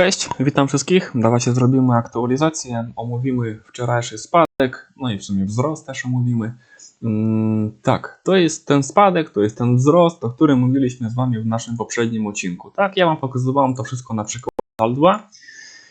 Cześć, witam wszystkich. Dawajcie zrobimy aktualizację, omówimy wczorajszy spadek, no i w sumie wzrost też omówimy. Mm, tak, to jest ten spadek, to jest ten wzrost, o którym mówiliśmy z Wami w naszym poprzednim odcinku. Tak, ja Wam pokazywałem to wszystko na przykład PAL2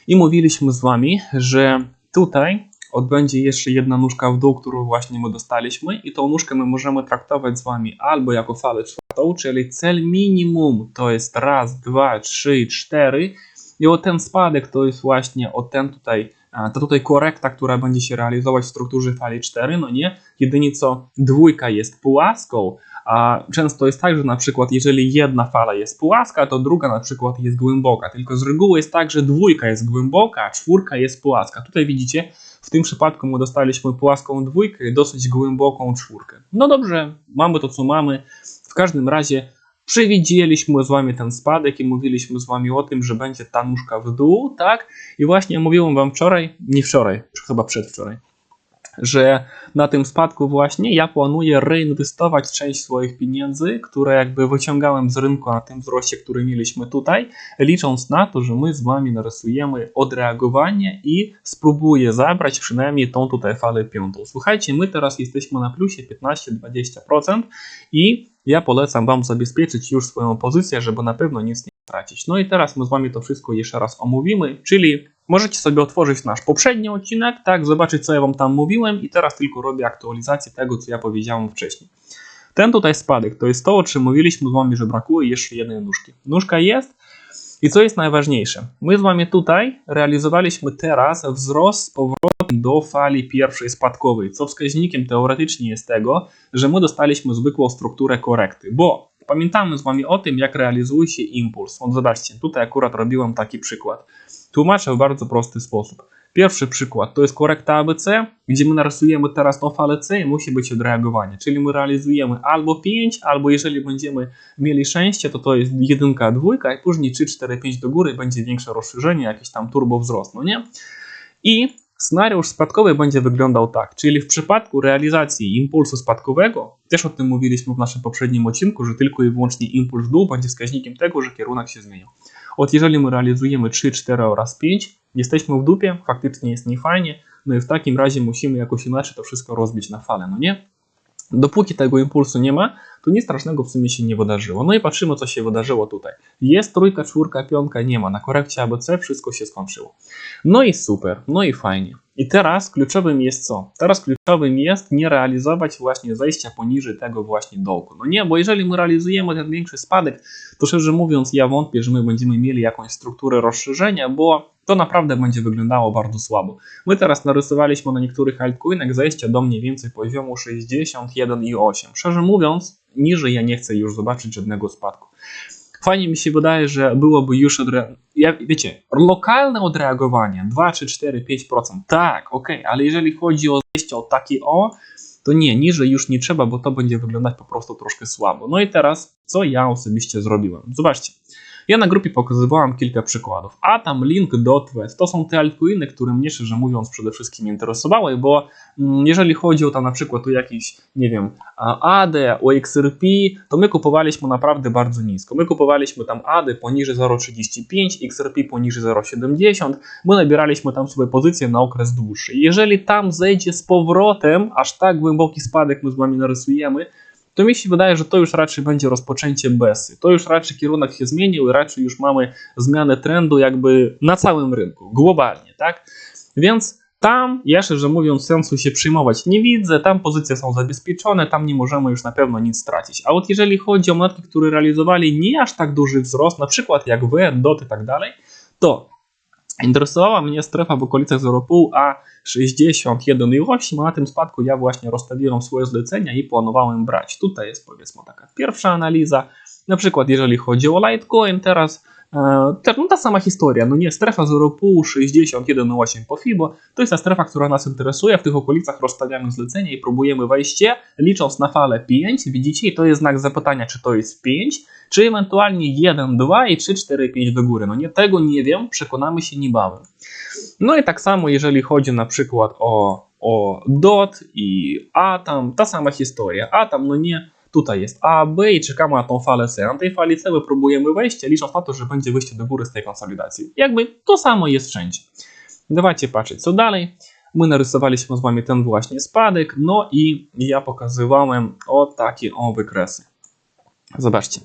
i mówiliśmy z Wami, że tutaj odbędzie jeszcze jedna nóżka w dół, którą właśnie my dostaliśmy i tą nóżkę my możemy traktować z Wami albo jako falę czwartą, czyli cel minimum to jest raz, dwa, trzy, cztery i o ten spadek to jest właśnie o ten tutaj, a, ta tutaj korekta, która będzie się realizować w strukturze fali 4, no nie? Jedynie co dwójka jest płaską, a często jest tak, że na przykład jeżeli jedna fala jest płaska, to druga na przykład jest głęboka. Tylko z reguły jest tak, że dwójka jest głęboka, a czwórka jest płaska. Tutaj widzicie, w tym przypadku my dostaliśmy płaską dwójkę dosyć głęboką czwórkę. No dobrze, mamy to co mamy. W każdym razie przewidzieliśmy z wami ten spadek i mówiliśmy z wami o tym, że będzie ta nóżka w dół, tak? I właśnie mówiłem wam wczoraj, nie wczoraj, chyba przedwczoraj, że na tym spadku właśnie ja planuję reinwestować część swoich pieniędzy, które jakby wyciągałem z rynku na tym wzroście, który mieliśmy tutaj, licząc na to, że my z wami narysujemy odreagowanie i spróbuję zabrać przynajmniej tą tutaj falę piątą. Słuchajcie, my teraz jesteśmy na plusie 15-20% i ja polecam Wam zabezpieczyć już swoją pozycję, żeby na pewno nic nie No i teraz my z Wami to wszystko jeszcze raz omówimy, czyli możecie sobie otworzyć nasz poprzedni odcinek, tak, zobaczyć co ja Wam tam mówiłem i teraz tylko robię aktualizację tego, co ja powiedziałem wcześniej. Ten tutaj spadek to jest to, o czym mówiliśmy z Wami, że brakuje jeszcze jednej nóżki. Nóżka jest i co jest najważniejsze? My z Wami tutaj realizowaliśmy teraz wzrost z powrotem do fali pierwszej spadkowej, co wskaźnikiem teoretycznie jest tego, że my dostaliśmy zwykłą strukturę korekty, bo pamiętamy z Wami o tym, jak realizuje się impuls. On zobaczcie, tutaj akurat robiłem taki przykład. Tłumaczę w bardzo prosty sposób. Pierwszy przykład to jest korekta ABC, gdzie my narysujemy teraz tą falę C i musi być odreagowanie, czyli my realizujemy albo 5, albo jeżeli będziemy mieli szczęście, to to jest jedynka, dwójka i później 3, 4, 5 do góry będzie większe rozszerzenie, jakiś tam turbo wzrost, no nie? I Scenariusz spadkowy będzie wyglądał tak, czyli w przypadku realizacji impulsu spadkowego, też o tym mówiliśmy w naszym poprzednim odcinku, że tylko i wyłącznie impuls w dół będzie wskaźnikiem tego, że kierunek się zmienił. Od jeżeli my realizujemy 3, 4 oraz 5, jesteśmy w dupie, faktycznie jest niefajnie, no i w takim razie musimy jakoś inaczej to wszystko rozbić na falę, no nie? Dopóki tego impulsu nie ma, to nic strasznego w sumie się nie wydarzyło. No i patrzymy, co się wydarzyło tutaj. Jest trójka, czwórka, piątka, nie ma. Na korekcie ABC wszystko się skończyło. No i super, no i fajnie. I teraz kluczowym jest co? Teraz kluczowym jest nie realizować właśnie zejścia poniżej tego właśnie dołku. No nie, bo jeżeli my realizujemy ten większy spadek, to szczerze mówiąc ja wątpię, że my będziemy mieli jakąś strukturę rozszerzenia, bo to naprawdę będzie wyglądało bardzo słabo. My teraz narysowaliśmy na niektórych altcoinach zejście do mniej więcej poziomu 61,8. Szczerze mówiąc, niżej ja nie chcę już zobaczyć żadnego spadku. Fajnie mi się wydaje, że byłoby już odre... ja, wiecie, lokalne odreagowanie 2, 3, 4, 5%. Tak, ok, ale jeżeli chodzi o zejście o takie o, to nie, niżej już nie trzeba, bo to będzie wyglądać po prostu troszkę słabo. No i teraz, co ja osobiście zrobiłem? Zobaczcie. Ja na grupie pokazywałem kilka przykładów. A tam Link, Dotwest to są te altcoiny, które mnie szczerze mówiąc przede wszystkim interesowały, bo mm, jeżeli chodzi o tam na przykład o jakiś, nie wiem, AD, o XRP, to my kupowaliśmy naprawdę bardzo nisko. My kupowaliśmy tam AD poniżej 0,35, XRP poniżej 0,70, my nabieraliśmy tam sobie pozycję na okres dłuższy. Jeżeli tam zejdzie z powrotem, aż tak głęboki spadek my z wami narysujemy, to mi się wydaje, że to już raczej będzie rozpoczęcie besy. To już raczej kierunek się zmienił i raczej już mamy zmianę trendu jakby na całym rynku, globalnie, tak? Więc tam, ja szczerze mówiąc, sensu się przyjmować nie widzę, tam pozycje są zabezpieczone, tam nie możemy już na pewno nic stracić. A od jeżeli chodzi o monetki, które realizowali nie aż tak duży wzrost, na przykład jak WN, DOT i tak dalej, to interesowała mnie strefa w okolicach 0,5, a 61,8 na tym spadku ja właśnie rozstawiłem swoje zlecenia i planowałem brać. Tutaj jest powiedzmy taka pierwsza analiza. Na przykład jeżeli chodzi o Litecoin, teraz no ta sama historia, no nie, strefa 0,5, 61,8 po FIBO, to jest ta strefa, która nas interesuje, w tych okolicach rozstawiamy zlecenie i próbujemy wejście, licząc na falę 5, widzicie, to jest znak zapytania, czy to jest 5, czy ewentualnie 1, 2 i 3, 4, 5 do góry, no nie, tego nie wiem, przekonamy się niebawem. No i tak samo, jeżeli chodzi na przykład o, o DOT i Atom, ta sama historia. Atom, no nie, Tutaj jest A, B i czekamy na tą falę C. Na tej fali C wypróbujemy wejście, licząc na to, że będzie wyjście do góry z tej konsolidacji. Jakby to samo jest wszędzie. Dawajcie patrzeć co dalej. My narysowaliśmy z Wami ten właśnie spadek, no i ja pokazywałem o takie o wykresy. Zobaczcie.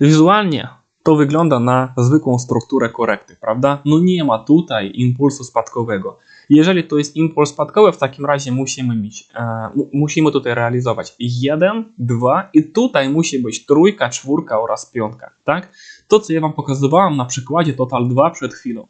Wizualnie to wygląda na zwykłą strukturę korekty, prawda? No nie ma tutaj impulsu spadkowego. Jeżeli to jest impuls spadkowy, w takim razie musimy mieć, e, mu- musimy tutaj realizować 1, 2 i tutaj musi być trójka, czwórka oraz piątka, tak? To, co ja Wam pokazywałem na przykładzie Total 2 przed chwilą.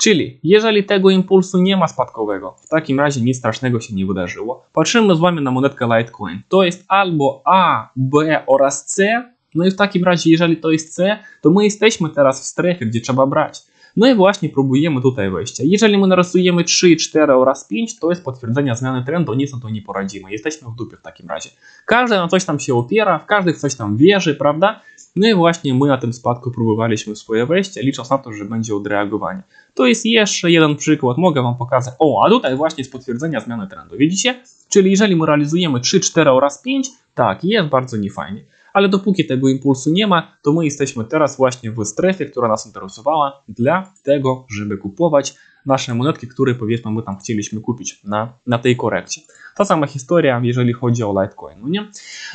Czyli, jeżeli tego impulsu nie ma spadkowego, w takim razie nic strasznego się nie wydarzyło. Patrzymy z Wami na monetkę Litecoin. To jest albo A, B oraz C. No i w takim razie, jeżeli to jest C, to my jesteśmy teraz w strefie, gdzie trzeba brać. No i właśnie próbujemy tutaj wejścia. Jeżeli my narysujemy 3, 4 oraz 5, to jest potwierdzenie zmiany trendu, nic na to nie poradzimy. Jesteśmy w dupie w takim razie. Każdy na coś tam się opiera, w każdy coś tam wierzy, prawda? No i właśnie my na tym spadku próbowaliśmy swoje wejście, licząc na to, że będzie odreagowanie. To jest jeszcze jeden przykład, mogę Wam pokazać. O, a tutaj właśnie jest potwierdzenia zmiany trendu. Widzicie? Czyli jeżeli my realizujemy 3, 4 oraz 5, tak, jest bardzo niefajnie. Ale dopóki tego impulsu nie ma, to my jesteśmy teraz właśnie w strefie, która nas interesowała dla tego, żeby kupować nasze monetki, które powiedzmy my tam chcieliśmy kupić na, na tej korekcie. Ta sama historia, jeżeli chodzi o Litecoin, no nie?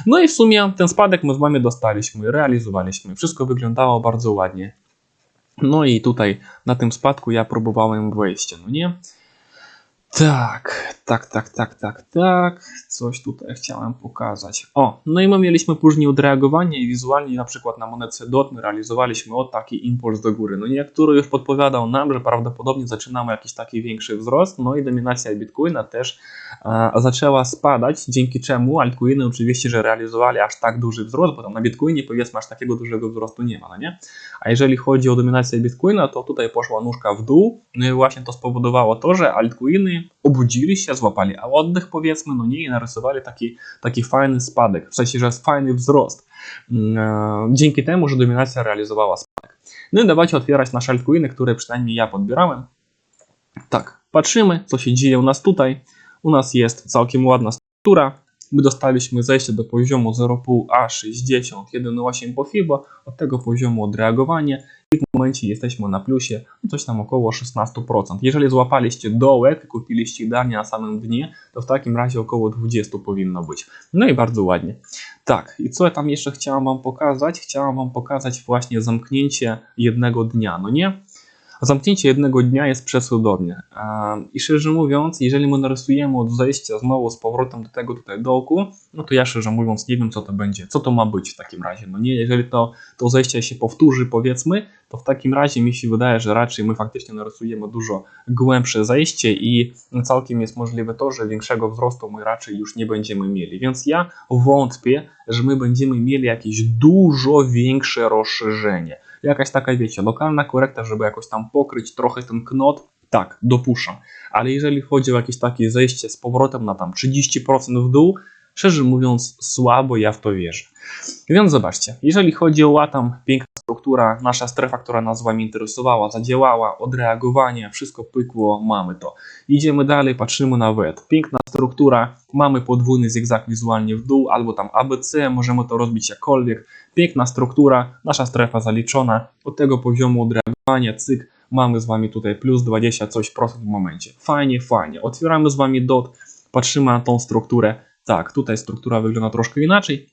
No i w sumie ten spadek my z Wami dostaliśmy, realizowaliśmy, wszystko wyglądało bardzo ładnie. No i tutaj na tym spadku ja próbowałem wejście, no nie? Tak, tak, tak, tak, tak, tak. Coś tutaj chciałem pokazać. O, no i my mieliśmy później odreagowanie i wizualnie na przykład na monetce DOT my realizowaliśmy o taki impuls do góry. No nie, który już podpowiadał nam, że prawdopodobnie zaczynamy jakiś taki większy wzrost, no i dominacja Bitcoina też e, zaczęła spadać, dzięki czemu altcoiny oczywiście, że realizowali aż tak duży wzrost, bo tam na Bitcoinie powiedzmy aż takiego dużego wzrostu nie ma, no nie? A jeżeli chodzi o dominację Bitcoina, to tutaj poszła nóżka w dół, no i właśnie to spowodowało to, że altcoiny obudzili się, złapali oddech powiedzmy, no nie, i narysowali taki, taki fajny spadek, w sensie, że jest fajny wzrost, mm, e, dzięki temu, że dominacja realizowała spadek. No i dawajcie otwierać nasze altcoiny, które przynajmniej ja podbierałem. Tak, patrzymy, co się dzieje u nas tutaj. U nas jest całkiem ładna struktura. My dostaliśmy zejście do poziomu 0,5A60, 1,8 po FIBA, od tego poziomu odreagowanie w momencie jesteśmy na plusie, coś tam około 16%. Jeżeli złapaliście dołek kupiliście idealnie na samym dnie, to w takim razie około 20 powinno być. No i bardzo ładnie. Tak, i co ja tam jeszcze chciałam Wam pokazać? Chciałam Wam pokazać właśnie zamknięcie jednego dnia, no nie? Zamknięcie jednego dnia jest przecudownie. Ehm, I szczerze mówiąc, jeżeli my narysujemy od zejścia znowu z powrotem do tego tutaj dołku, no to ja szczerze mówiąc nie wiem co to będzie, co to ma być w takim razie. No nie, jeżeli to, to zejście się powtórzy powiedzmy, to w takim razie mi się wydaje, że raczej my faktycznie narysujemy dużo głębsze zejście i całkiem jest możliwe to, że większego wzrostu my raczej już nie będziemy mieli. Więc ja wątpię, że my będziemy mieli jakieś dużo większe rozszerzenie jakaś taka, wiecie, lokalna korekta, żeby jakoś tam pokryć trochę ten knot, tak, dopuszczam. Ale jeżeli chodzi o jakieś takie zejście z powrotem na tam 30% w dół, szczerze mówiąc, słabo ja w to wierzę. Więc zobaczcie, jeżeli chodzi o Latam, piękna struktura, nasza strefa, która nas z Wami interesowała, zadziałała, odreagowanie, wszystko pykło, mamy to. Idziemy dalej, patrzymy na WET. Piękna struktura, mamy podwójny zigzag wizualnie w dół, albo tam ABC, możemy to rozbić jakkolwiek. Piękna struktura, nasza strefa zaliczona, od tego poziomu odreagowania, cyk, mamy z Wami tutaj plus 20 coś procent w momencie. Fajnie, fajnie. Otwieramy z Wami DOT, patrzymy na tą strukturę. Tak, tutaj struktura wygląda troszkę inaczej.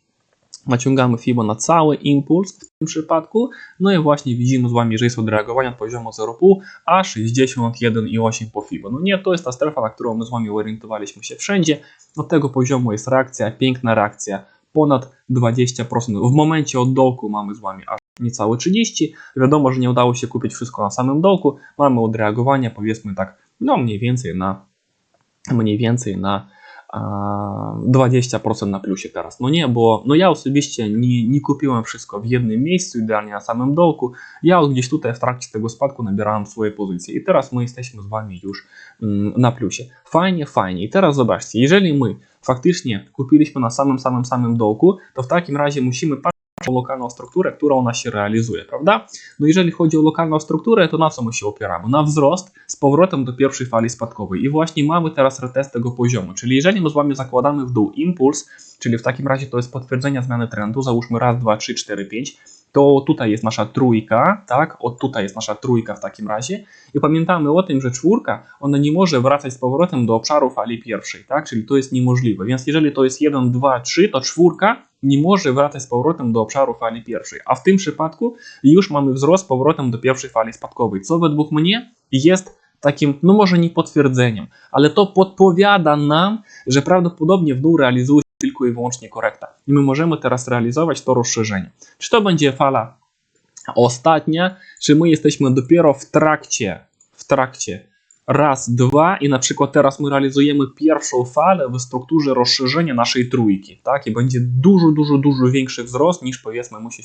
Naciągamy FIBO na cały impuls w tym przypadku. No i właśnie widzimy z Wami, że jest odreagowanie od poziomu 0,5 a 61,8 po FIBO. No nie, to jest ta strefa, na którą my z Wami orientowaliśmy się wszędzie. Od tego poziomu jest reakcja, piękna reakcja, ponad 20%. W momencie od dołku mamy z Wami aż niecałe 30. Wiadomo, że nie udało się kupić wszystko na samym dołku. Mamy odreagowanie, powiedzmy tak, no mniej więcej na mniej więcej na 20% na plusie teraz. No nie, bo no ja osobiście nie, nie kupiłem wszystko w jednym miejscu, idealnie na samym dołku. Ja gdzieś tutaj w trakcie tego spadku nabierałem swoje pozycje i teraz my jesteśmy z Wami już mm, na plusie. Fajnie, fajnie. I teraz zobaczcie, jeżeli my faktycznie kupiliśmy na samym, samym, samym dołku, to w takim razie musimy patrzeć lokalną strukturę, która u nas się realizuje, prawda? No jeżeli chodzi o lokalną strukturę, to na co my się opieramy? Na wzrost z powrotem do pierwszej fali spadkowej. I właśnie mamy teraz retest tego poziomu. Czyli jeżeli my z wami zakładamy w dół impuls, czyli w takim razie to jest potwierdzenie zmiany trendu, załóżmy raz, dwa, trzy, cztery, pięć, to tutaj jest nasza trójka, tak? Od tutaj jest nasza trójka w takim razie. I pamiętamy o tym, że czwórka, ona nie może wracać z powrotem do obszaru fali pierwszej, tak? Czyli to jest niemożliwe. Więc jeżeli to jest 1, 2, 3, to czwórka nie może wracać z powrotem do obszaru fali pierwszej. A w tym przypadku już mamy wzrost z powrotem do pierwszej fali spadkowej, co według mnie jest takim, no może nie potwierdzeniem, ale to podpowiada nam, że prawdopodobnie w dół realizuje tylko i wyłącznie korekta. I my możemy teraz realizować to rozszerzenie. Czy to będzie fala ostatnia, czy my jesteśmy dopiero w trakcie, w trakcie raz, dwa i na przykład teraz my realizujemy pierwszą falę w strukturze rozszerzenia naszej trójki, tak? I będzie dużo, dużo, dużo większy wzrost niż powiedzmy my się,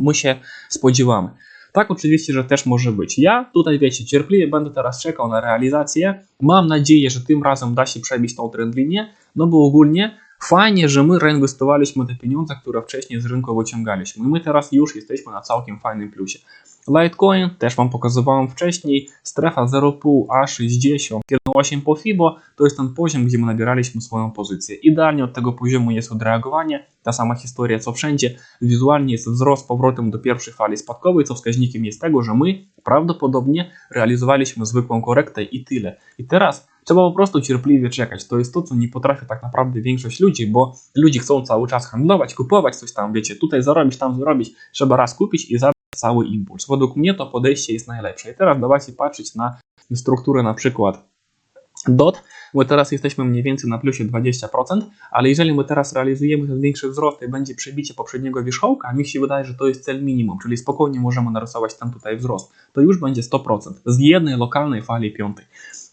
my się spodziewamy. Tak, oczywiście, że też może być. Ja tutaj, wiecie, cierpliwie będę teraz czekał na realizację. Mam nadzieję, że tym razem da się przebić tą trend linię, no bo ogólnie fajnie, że my reinwestowaliśmy te pieniądze, które wcześniej z rynku wyciągaliśmy. I my teraz już jesteśmy na całkiem fajnym plusie. Litecoin też Wam pokazywałem wcześniej, strefa 0,5 A60, 1,8 po FIBO to jest ten poziom, gdzie my nabieraliśmy swoją pozycję. Idealnie od tego poziomu jest odreagowanie, ta sama historia co wszędzie, wizualnie jest wzrost powrotem do pierwszej fali spadkowej, co wskaźnikiem jest tego, że my prawdopodobnie realizowaliśmy zwykłą korektę i tyle. I teraz trzeba po prostu cierpliwie czekać. To jest to, co nie potrafi tak naprawdę większość ludzi, bo ludzie chcą cały czas handlować, kupować coś tam, wiecie, tutaj zarobić, tam zarobić, trzeba raz kupić i zabrać cały impuls. Według mnie to podejście jest najlepsze. I teraz dawajcie patrzeć na strukturę na przykład DOT, bo teraz jesteśmy mniej więcej na plusie 20%, ale jeżeli my teraz realizujemy ten większy wzrost i będzie przebicie poprzedniego wierzchołka, mi się wydaje, że to jest cel minimum, czyli spokojnie możemy narysować ten tutaj wzrost. To już będzie 100% z jednej lokalnej fali piątej.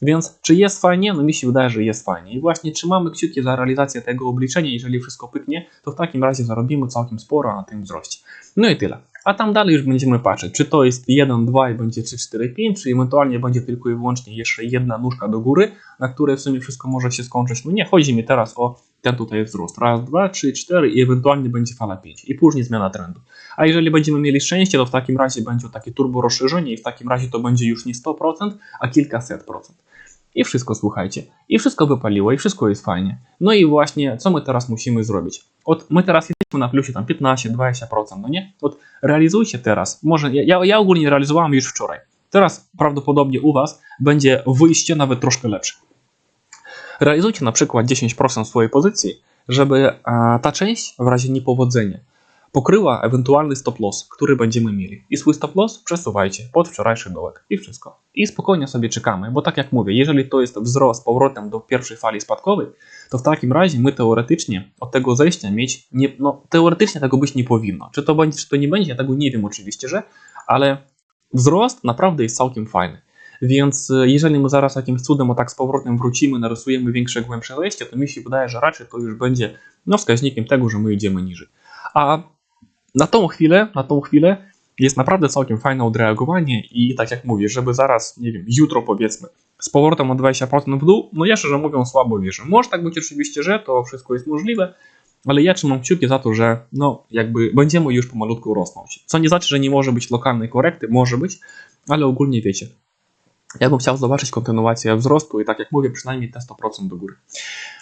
Więc czy jest fajnie? No mi się wydaje, że jest fajnie. I właśnie trzymamy kciuki za realizację tego obliczenia. Jeżeli wszystko pyknie, to w takim razie zarobimy całkiem sporo na tym wzroście. No i tyle. A tam dalej już będziemy patrzeć, czy to jest 1, 2 i będzie 3, 4, 5, czy ewentualnie będzie tylko i wyłącznie jeszcze jedna nóżka do góry, na której w sumie wszystko może się skończyć. No nie, chodzi mi teraz o ten tutaj wzrost. Raz, dwa, trzy, cztery i ewentualnie będzie fala 5 i później zmiana trendu. A jeżeli będziemy mieli szczęście, to w takim razie będzie takie turbo rozszerzenie i w takim razie to będzie już nie 100%, a kilkaset procent. I wszystko słuchajcie. I wszystko wypaliło, i wszystko jest fajnie. No i właśnie, co my teraz musimy zrobić? Od, my teraz jesteśmy na plusie tam 15-20%, no nie? Od realizujcie teraz. Może ja, ja, ogólnie realizowałem już wczoraj. Teraz prawdopodobnie u Was będzie wyjście nawet troszkę lepsze. Realizujcie na przykład 10% swojej pozycji, żeby a, ta część w razie niepowodzenia pokryła ewentualny stop loss, który będziemy mieli. I swój stop loss przesuwajcie pod wczorajszy dołek i wszystko. I spokojnie sobie czekamy, bo tak jak mówię, jeżeli to jest wzrost powrotem do pierwszej fali spadkowej, to w takim razie my teoretycznie od tego zejścia mieć, nie, no teoretycznie tego być nie powinno. Czy to będzie, czy to nie będzie, ja tego nie wiem oczywiście, że, ale wzrost naprawdę jest całkiem fajny. Więc e, jeżeli my zaraz jakimś cudem o tak z powrotem wrócimy, narysujemy większe, głębsze zejście, to mi się wydaje, że raczej to już będzie no, wskaźnikiem tego, że my idziemy niżej. A na tą chwilę, na tą chwilę jest naprawdę całkiem fajne odreagowanie i tak jak mówię, żeby zaraz, nie wiem, jutro powiedzmy, z powrotem o 20% w dół, no ja szczerze mówiąc słabo wierzę. Może tak być oczywiście, że to wszystko jest możliwe, ale ja trzymam kciuki za to, że no jakby będziemy już pomalutku rosnąć. Co nie znaczy, że nie może być lokalnej korekty, może być, ale ogólnie wiecie. Ja bym chciał zobaczyć kontynuację wzrostu i tak jak mówię, przynajmniej te 100% do góry.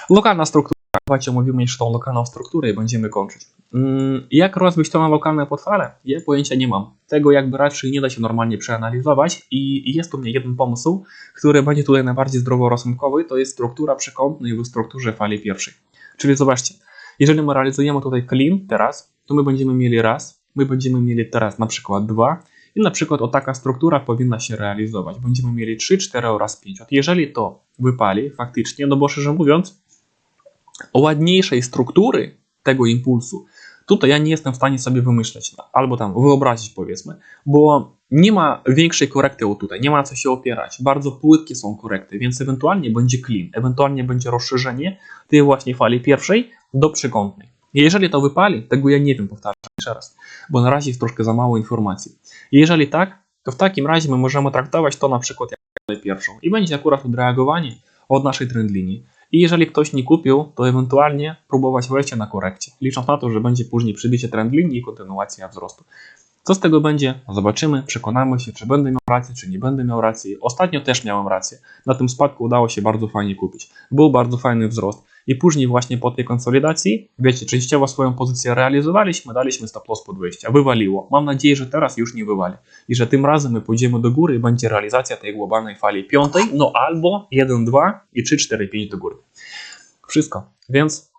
Lokalna struktura. Słuchajcie, omówimy jeszcze tą lokalną strukturę i będziemy kończyć. Mm, jak rozbić to na lokalne portfale? Ja pojęcia nie mam. Tego jakby raczej nie da się normalnie przeanalizować i jest u mnie jeden pomysł, który będzie tutaj najbardziej zdroworozsądkowy, to jest struktura przekątnej w strukturze fali pierwszej. Czyli zobaczcie, jeżeli my realizujemy tutaj clean teraz, to my będziemy mieli raz, my będziemy mieli teraz na przykład dwa i na przykład o taka struktura powinna się realizować. Będziemy mieli 3, 4 oraz 5. Jeżeli to wypali faktycznie, no bo szczerze mówiąc, ładniejszej struktury tego impulsu, tutaj ja nie jestem w stanie sobie wymyśleć, albo tam wyobrazić powiedzmy, bo nie ma większej korekty o tutaj, nie ma co się opierać. Bardzo płytkie są korekty, więc ewentualnie będzie clean, ewentualnie będzie rozszerzenie tej właśnie fali pierwszej do przekątnej. Jeżeli to wypali, tego ja nie wiem, powtarzam jeszcze raz, bo na razie jest troszkę za mało informacji. Jeżeli tak, to w takim razie my możemy traktować to na przykład jak pierwszą i będzie akurat odreagowanie od naszej trend linii. I jeżeli ktoś nie kupił, to ewentualnie próbować wejścia na korekcie, licząc na to, że będzie później przybicie trend linii i kontynuacja wzrostu. Co z tego będzie? Zobaczymy, przekonamy się, czy będę miał rację, czy nie będę miał racji. Ostatnio też miałem rację. Na tym spadku udało się bardzo fajnie kupić. Był bardzo fajny wzrost. I później właśnie po tej konsolidacji, wiecie, częściowo swoją pozycję realizowaliśmy, daliśmy stop loss pod wyjście. Wywaliło. Mam nadzieję, że teraz już nie wywali. I że tym razem my pójdziemy do góry i będzie realizacja tej globalnej fali piątej, no albo 1, 2 i 3, 4, 5 do góry. Wszystko. Więc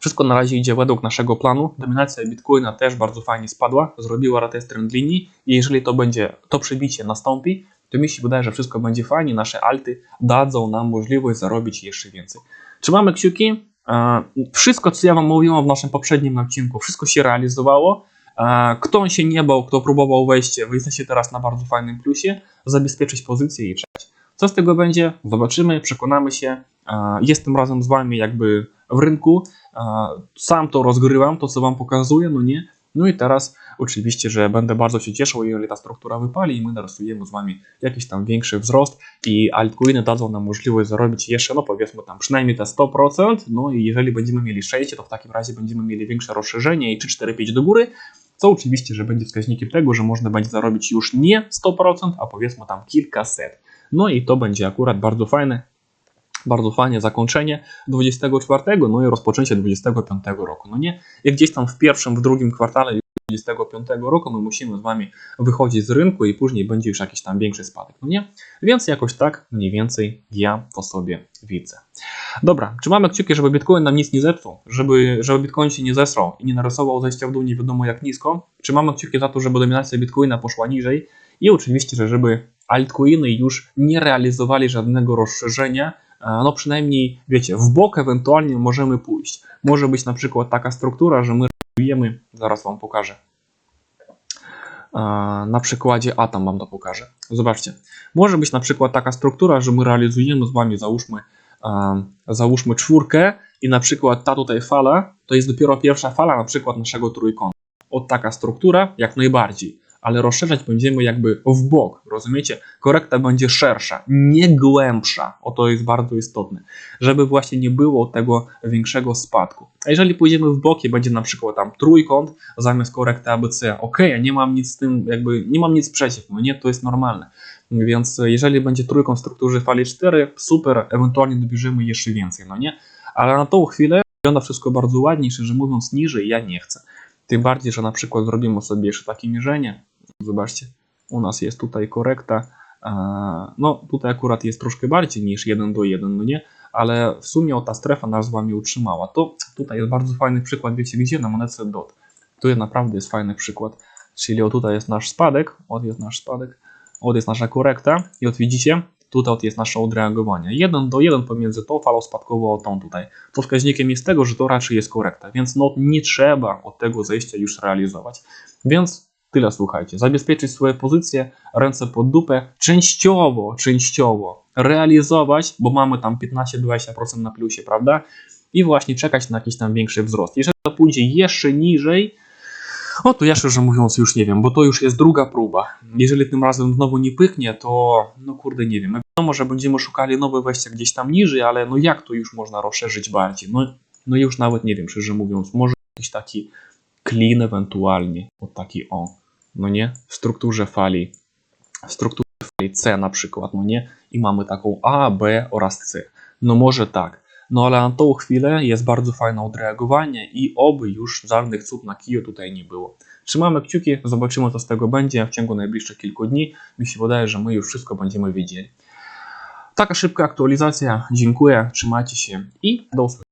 wszystko na razie idzie według naszego planu. Dominacja Bitcoina też bardzo fajnie spadła, zrobiła retest trend linii i jeżeli to będzie, to przebicie nastąpi, to mi się wydaje, że wszystko będzie fajnie, nasze alty dadzą nam możliwość zarobić jeszcze więcej. Trzymamy kciuki. E, Wszystko, co ja Wam mówiłem w naszym poprzednim odcinku, wszystko się realizowało. E, Kto się nie bał, kto próbował wejście, wy jesteście teraz na bardzo fajnym plusie, zabezpieczyć pozycję i czekać. Co z tego będzie? Zobaczymy, przekonamy się. E, Jestem razem z Wami jakby w rynku. Sam to rozgrywam, to co Wam pokazuję, no nie? No i teraz oczywiście, że będę bardzo się cieszył, jeżeli ta struktura wypali i my narysujemy z Wami jakiś tam większy wzrost i altcoiny dadzą nam możliwość zarobić jeszcze, no powiedzmy tam przynajmniej te 100%, no i jeżeli będziemy mieli szczęście, to w takim razie będziemy mieli większe rozszerzenie i 3, 4, 5 do góry, co oczywiście, że będzie wskaźnikiem tego, że można będzie zarobić już nie 100%, a powiedzmy tam kilkaset. No i to będzie akurat bardzo fajne, bardzo fajne zakończenie 24, no i rozpoczęcie 25 roku. No nie, jak gdzieś tam w pierwszym, w drugim kwartale 25 roku my musimy z Wami wychodzić z rynku i później będzie już jakiś tam większy spadek, no nie? Więc jakoś tak mniej więcej ja to sobie widzę. Dobra, trzymamy kciuki, żeby Bitcoin nam nic nie zepsuł, żeby, żeby Bitcoin się nie zesrał i nie narysował zejścia w dół nie wiadomo jak nisko. Trzymamy kciuki za to, żeby dominacja Bitcoina poszła niżej i oczywiście, że żeby altcoiny już nie realizowali żadnego rozszerzenia, no przynajmniej, wiecie, w bok ewentualnie możemy pójść. Może być na przykład taka struktura, że my realizujemy, zaraz Wam pokażę. A, Na przykładzie Atom Wam to pokażę. Zobaczcie. Może być na przykład taka struktura, że my realizujemy z Wami, załóżmy, a, załóżmy czwórkę i na przykład ta tutaj fala, to jest dopiero pierwsza fala na przykład naszego trójkąta. Od taka struktura jak najbardziej ale rozszerzać będziemy jakby w bok, rozumiecie? Korekta będzie szersza, nie głębsza, o to jest bardzo istotne, żeby właśnie nie było tego większego spadku. A jeżeli pójdziemy w bok i będzie na przykład tam trójkąt zamiast korekty ABC, ok, ja nie mam nic z tym, jakby nie mam nic przeciw, no nie, to jest normalne. Więc jeżeli będzie trójkąt w strukturze fali 4, super, ewentualnie dobierzemy jeszcze więcej, no nie? Ale na tą chwilę wygląda wszystko bardzo ładnie, szczerze mówiąc niżej ja nie chcę. Tym bardziej, że na przykład zrobimy sobie jeszcze takie mierzenie. Zobaczcie, u nas jest tutaj korekta. e, No, tutaj akurat jest troszkę bardziej niż 1 do 1, no nie? Ale w sumie ta strefa nas z Wami utrzymała. To tutaj jest bardzo fajny przykład, wiecie gdzie? Na monetce DOT. Tu jest naprawdę jest fajny przykład. Czyli o tutaj jest nasz spadek, od jest nasz spadek, od jest nasza korekta i od widzicie, tutaj jest nasze odreagowanie. 1 do 1 pomiędzy tą falą spadkową a tą tutaj. To wskaźnikiem jest tego, że to raczej jest korekta, więc no nie trzeba od tego zejścia już realizować. Więc tyle słuchajcie. Zabezpieczyć swoje pozycje, ręce pod dupę, częściowo, częściowo realizować, bo mamy tam 15-20% na plusie, prawda? I właśnie czekać na jakiś tam większy wzrost. Jeżeli to pójdzie jeszcze niżej, o to ja szczerze mówiąc już nie wiem, bo to już jest druga próba. Jeżeli tym razem znowu nie pyknie, to no kurde nie wiem. Wiadomo, że będziemy szukali nowe wejścia gdzieś tam niżej, ale no jak to już można rozszerzyć bardziej? No, no już nawet nie wiem, szczerze mówiąc, może jakiś taki clean ewentualnie, o taki o, no nie, w strukturze fali, w strukturze fali C na przykład, no nie, i mamy taką A, B oraz C. No może tak, no ale na tą chwilę jest bardzo fajne odreagowanie i oby już żadnych cud na kiju tutaj nie było. Trzymamy kciuki, zobaczymy co z tego będzie w ciągu najbliższych kilku dni. Mi się wydaje, że my już wszystko będziemy wiedzieli. Taka szybka aktualizacja. Dziękuję, trzymajcie się i do usłyszenia.